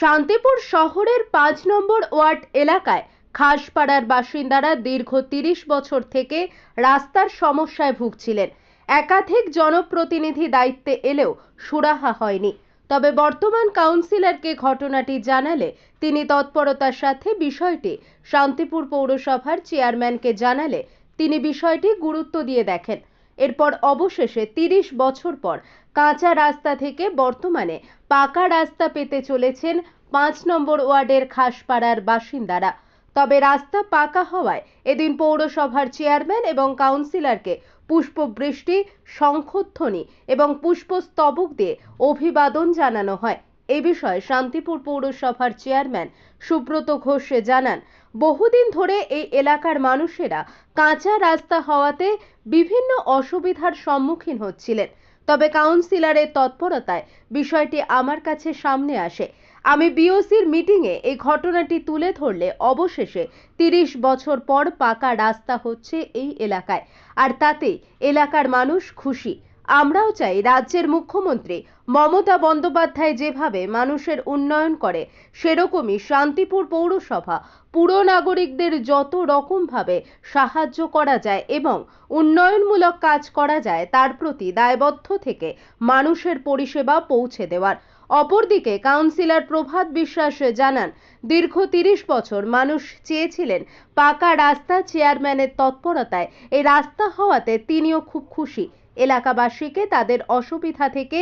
শান্তিপুর শহরের পাঁচ নম্বর ওয়ার্ড এলাকায় খাসপাড়ার বাসিন্দারা দীর্ঘ তিরিশ বছর থেকে রাস্তার সমস্যায় ভুগছিলেন। একাধিক জনপ্রতিনিধি দায়িত্বে এলেও সুরাহা হয়নি। তবে বর্তমান কাউন্সিলরকে ঘটনাটি জানালে তিনি তৎপরতার সাথে বিষয়টি শান্তিপুর পৌরসভার চেয়ারম্যানকে জানালে তিনি বিষয়টি গুরুত্ব দিয়ে দেখেন। এরপর অবশেষে তিরিশ বছর পর কাঁচা রাস্তা থেকে বর্তমানে পাকা রাস্তা পেতে চলেছেন পাঁচ নম্বর ওয়ার্ডের খাসপাড়ার বাসিন্দারা। তবে রাস্তা পাকা হওয়ায় এদিন পৌরসভার চেয়ারম্যান এবং কাউন্সিলরকে পুষ্পবৃষ্টি, শঙ্খধ্বনি এবং পুষ্পস্তবক দিয়ে অভিবাদন জানানো হয়। এ বিষয়ে শান্তিপুর পৌরসভার চেয়ারম্যান সুব্রত ঘোষ জানান বহুদিন ধরে এই এলাকার মানুষেরা কাঁচা রাস্তা হওয়াতে বিভিন্ন অসুবিধার সম্মুখীন হচ্ছিলেন। তবে কাউন্সিলরের তৎপরতায় বিষয়টি আমার কাছে সামনে আসে। আমি বিওসির মিটিংয়ে এই ঘটনাটি তুলে ধরলে অবশেষে তিরিশ বছর পর পাকা রাস্তা হচ্ছে এই এলাকায়। আর তাতেই এলাকার মানুষ খুশি। আমরাও চাই রাজ্যের মুখ্যমন্ত্রী মমতা বন্দ্যোপাধ্যায় যেভাবে মানুষের উন্নয়ন করে, সেরকমই শান্তিপুর পৌরসভা পুরো নাগরিকদের যত রকমভাবে সাহায্য করা যায় এবং উন্নয়নমূলক কাজ করা যায়, তার প্রতি দায়বদ্ধ থেকে মানুষের পরিষেবা পৌঁছে দেওয়ার। অপরদিকে কাউন্সিলর প্রভাত বিশ্বাস জানান, দীর্ঘ তিরিশ বছর মানুষ চেয়েছিলেন পাকা রাস্তা চেয়ারম্যানের তৎপরতায়। এই রাস্তা হওয়াতে তিনিও খুব খুশি। এলাকাবাসীকে তাদের অসুবিধা থেকে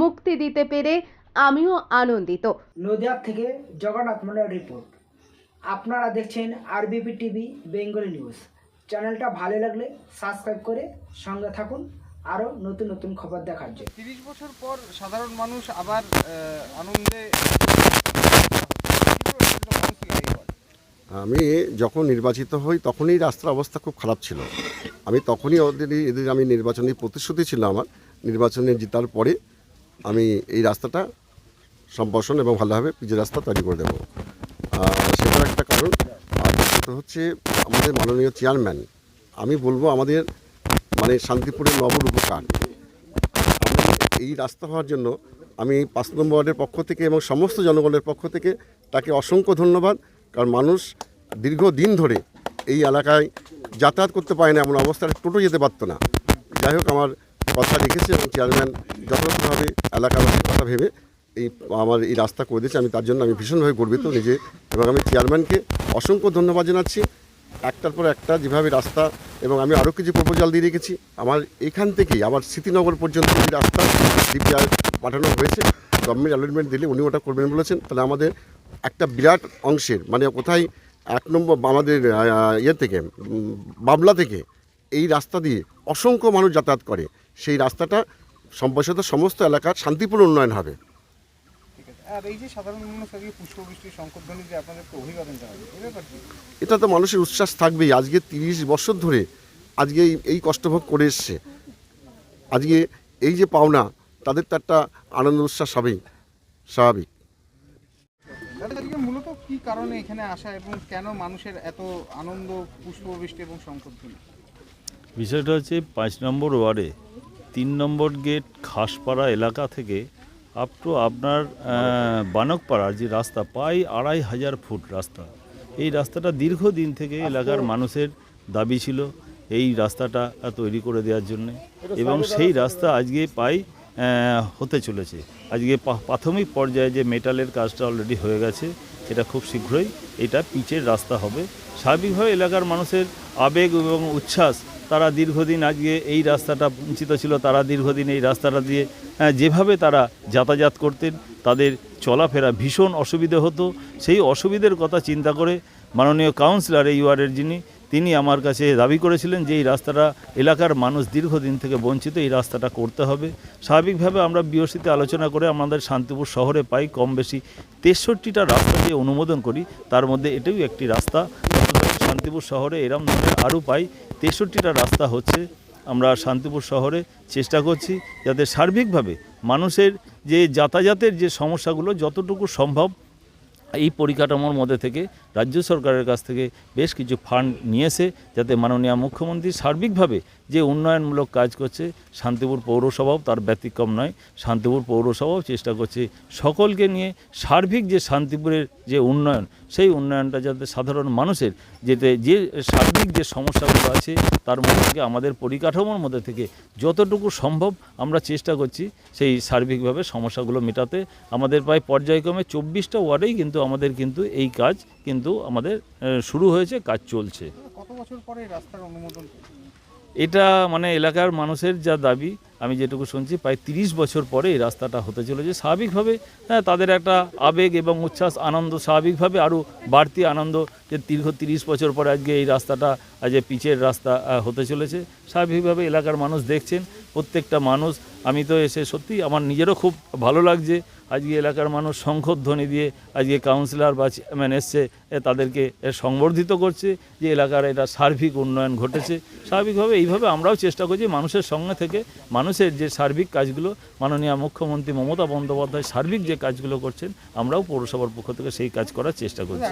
মুক্তি দিতে পেরে আমিও আনন্দিত। নদিয়া থেকে জগন্নাথ মন্ডল রিপোর্ট। আপনারা দেখছেন আরবিপি টিভি বেঙ্গলি নিউজ। চ্যানেলটা ভালো লাগলে সাবস্ক্রাইব করে সঙ্গে থাকুন। আরও নতুন নতুন খবর দেখার জন্য। তিরিশ বছর পর সাধারণ মানুষ আবার আনন্দে আমি যখন নির্বাচিত হই তখনই রাস্তার অবস্থা খুব খারাপ ছিল। আমি তখনই ওদের এদের আমি নির্বাচনী প্রতিশ্রুতি ছিল আমার। নির্বাচনে জেতার পরে আমি এই রাস্তাটা সম্প্রসারণ এবং ভালোভাবে পিচে রাস্তা তৈরি করে দেবো। সেটার একটা কারণ হচ্ছে আমাদের মাননীয় চেয়ারম্যান। আমি বলব আমাদের মানে শান্তিপুরের নবর উপকার। এই রাস্তা হওয়ার জন্য আমি পাঁচ নম্বর ওয়ার্ডের পক্ষ থেকে এবং সমস্ত জনগণের পক্ষ থেকে তাকে অসংখ্য ধন্যবাদ। কারণ মানুষ দীর্ঘদিন ধরে এই এলাকায় যাতায়াত করতে পারে না, এমন অবস্থায় টোটো যেতে পারতো না। যাই হোক, আমার কথা রেখেছে এবং চেয়ারম্যান যথাযথভাবে এলাকাবাসীর কথা ভেবে এই, আমার এই রাস্তা করে দিয়েছে। আমি তার জন্য আমি ভীষণভাবে গর্বিত নিজে এবং আমি চেয়ারম্যানকে অসংখ্য ধন্যবাদ জানাচ্ছি। একটার পর একটা যেভাবে রাস্তা এবং আমি আরও কিছু প্রপোজাল দিয়ে রেখেছি, আমার এখান থেকেই আবার স্মৃতিনগর পর্যন্ত এই রাস্তা ডিপিআর পাঠানো হয়েছে গভর্নমেন্ট অ্যালটমেন্ট দিলে উনি ওটা করবেন বলেছেন। তাহলে আমাদের একটা বিরাট অংশের মানে কোথায় এক নম্বর আমাদের ইয়ে থেকে বাবলা থেকে এই রাস্তা দিয়ে অসংখ্য মানুষ যাতায়াত করে। সেই রাস্তাটা সম্প্রসারিত সমস্ত এলাকার শান্তিপূর্ণ উন্নয়ন হবে। এটা তো মানুষের উচ্ছ্বাস থাকবেই। আজকে তিরিশ বছর ধরে আজকে এই কষ্টভোগ করে এসছে। আজকে এই যে পাওনা তাদের তো একটা আনন্দ উচ্ছ্বাস হবেই স্বাভাবিক। কি কারণে এখানে আসা এবং কেন মানুষের এত আনন্দ পুষ্পবৃষ্টি এবং শঙ্করধ্বনি বিষয়টা হচ্ছে পাঁচ নম্বর ওয়ার্ডে তিন নম্বর গেট খাসপাড়া এলাকা থেকে আপ টু আপনার বানকপাড়ার যে রাস্তা প্রায় আড়াই হাজার ফুট রাস্তা। এই রাস্তাটা দীর্ঘদিন থেকে এলাকার মানুষের দাবি ছিল এই রাস্তাটা তৈরি করে দেওয়ার জন্য। এবং সেই রাস্তা আজকে পাই হতে চলেছে। আজকে প্রাথমিক পর্যায়ে যে মেটালের কাজটা অলরেডি হয়ে গেছে এটা খুব শীঘ্রই এটা পিচের রাস্তা হবে। স্বাভাবিকভাবে এলাকার মানুষের আবেগ এবং উচ্ছ্বাস তারা দীর্ঘদিন আজকে এই রাস্তাটা বঞ্চিত ছিল তারা দীর্ঘদিন এই রাস্তাটা দিয়ে আহ, যেভাবে তারা যাতায়াত করতেন তাদের চলাফেরা ভীষণ অসুবিধে হতো। সেই অসুবিধের কথা চিন্তা করে মাননীয় কাউন্সিলর এই ওয়ার্ডের যিনি তিনি আমার কাছে দাবি করেছিলেন যে এই রাস্তাটা এলাকার মানুষ দীর্ঘদিন থেকে বঞ্চিত, এই রাস্তাটা করতে হবে। স্বাভাবিকভাবে আমরা বিওসিতে আলোচনা করে আমাদের শান্তিপুর শহরে পাই কম বেশি তেষট্টিটা রাস্তা যে অনুমোদন করি। তার মধ্যে এটাও একটি রাস্তা। শান্তিপুর শহরে এরম ধরনের আরও পাই। তেষট্টিটা রাস্তা হচ্ছে। আমরা শান্তিপুর শহরে চেষ্টা করছি যাতে সার্বিকভাবে মানুষের যে যাতায়াতের যে সমস্যাগুলো যতটুকু সম্ভব এই পরিকাঠামোর মধ্যে থেকে রাজ্য সরকারের কাছ থেকে বেশ কিছু ফান্ড নিয়েছে যাতে মাননীয় মুখ্যমন্ত্রী সার্বিকভাবে যে উন্নয়নমূলক কাজ করছে, শান্তিপুর পৌরসভাও তার ব্যতিক্রম নয়, শান্তিপুর পৌরসভাও চেষ্টা করছে সকলকে নিয়ে সার্বিক যে শান্তিপুরের যে উন্নয়ন, সেই উন্নয়নটা যাতে সাধারণ মানুষের যেতে যে সার্বিক যে সমস্যাগুলো আছে, তার মধ্যে থেকে আমাদের পরিকাঠামোর মধ্যে থেকে যতটুকু সম্ভব আমরা চেষ্টা করছি সেই সার্বিকভাবে সমস্যাগুলো মেটাতে। আমাদের প্রায় পর্যায়ক্রমে চব্বিশটা ওয়ার্ডেই কিন্তু আমাদের কিন্তু এই কাজ কিন্তু আমাদের শুরু হয়েছে কাজ চলছে। কত বছর পরে রাস্তার অনুমোদন এটা মানে এলাকার মানুষের যা দাবি আমি যেটুকু শুনছি প্রায় তিরিশ বছর পরে এই রাস্তাটা হতে চলেছে। স্বাভাবিকভাবে হ্যাঁ তাদের একটা আবেগ এবং উচ্ছ্বাস আনন্দ স্বাভাবিকভাবে আরও বাড়তি আনন্দ যে দীর্ঘ তিরিশ বছর পরে আজকে এই রাস্তাটা আজ যে পিচের রাস্তা হতে চলেছে। স্বাভাবিকভাবে এলাকার মানুষ দেখছেন প্রত্যেকটা মানুষ আমি তো এসে সত্যি আমার নিজেরও খুব ভালো লাগছে। আজকে এলাকার মানুষ শঙ্খধ্বনি দিয়ে আজকে কাউন্সিলর বা চেয়ারম্যান এসছে তাদেরকে সংবর্ধিত করছে যে এলাকার এটা সার্বিক উন্নয়ন ঘটেছে। স্বাভাবিকভাবে এইভাবে আমরাও চেষ্টা করছি মানুষের সঙ্গে থেকে মানুষের যে সার্বিক কাজগুলো, মাননীয় মুখ্যমন্ত্রী মমতা বন্দ্যোপাধ্যায় সার্বিক যে কাজগুলো করছেন, আমরাও পৌরসভার পক্ষ থেকে সেই কাজ করার চেষ্টা করছি।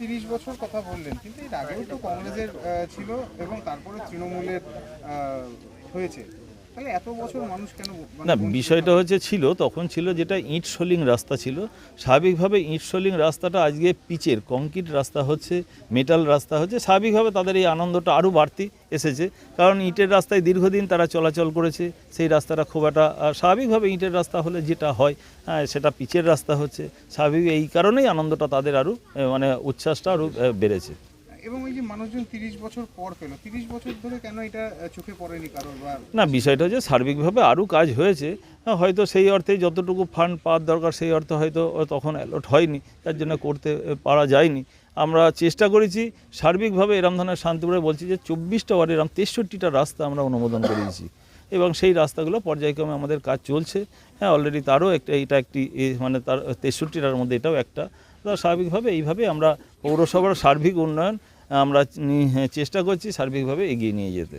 তিরিশ বছর কথা বললেন, কিন্তু এর আগেও তো কংগ্রেসের ছিল এবং তারপরে তৃণমূলের হয়েছে। মানে না বিষয়টা হচ্ছে ছিল তখন ছিল যেটা ইট সোলিং রাস্তা ছিল। স্বাভাবিকভাবে ইট সোলিং রাস্তাটা আজকে পিচের কংক্রিট রাস্তা হচ্ছে মেটাল রাস্তা হচ্ছে স্বাভাবিকভাবে তাদের এই আনন্দটা আরও বাড়তি এসেছে। কারণ ইটের রাস্তায় দীর্ঘদিন তারা চলাচল করেছে সেই রাস্তাটা খুব একটা স্বাভাবিকভাবে ইটের রাস্তা হলে যেটা হয় হ্যাঁ, সেটা পিচের রাস্তা হচ্ছে। স্বাভাবিক এই কারণেই আনন্দটা তাদের আরও মানে উচ্ছ্বাসটা আরও বেড়েছে। এবং এই যে মানুষজন তিরিশ বছর পর পেল তিরিশ বছর ধরে কেন এটা চোখে পড়েনি কারোর না বিষয়টা হচ্ছে সার্বিকভাবে আরও কাজ হয়েছে। হ্যাঁ, হয়তো সেই অর্থে যতটুকু ফান্ড পাওয়ার দরকার সেই অর্থে হয়তো তখন অ্যালট হয়নি তার জন্য করতে পারা যায়নি। আমরা চেষ্টা করেছি সার্বিকভাবে এরম ধরনের শান্তিপুরে বলছি যে চব্বিশটা ওয়ার্ড এরম তেষট্টিটা রাস্তা আমরা অনুমোদন করিয়েছি এবং সেই রাস্তাগুলো পর্যায়ক্রমে আমাদের কাজ চলছে। হ্যাঁ অলরেডি তারও একটা এটা একটি মানে তার তেষট্টিটার মধ্যে এটাও একটা। তো স্বাভাবিকভাবে এইভাবে আমরা পৌরসভার সার্বিক উন্নয়ন আমরা চেষ্টা করছি সার্বিকভাবে এগিয়ে নিয়ে যেতে।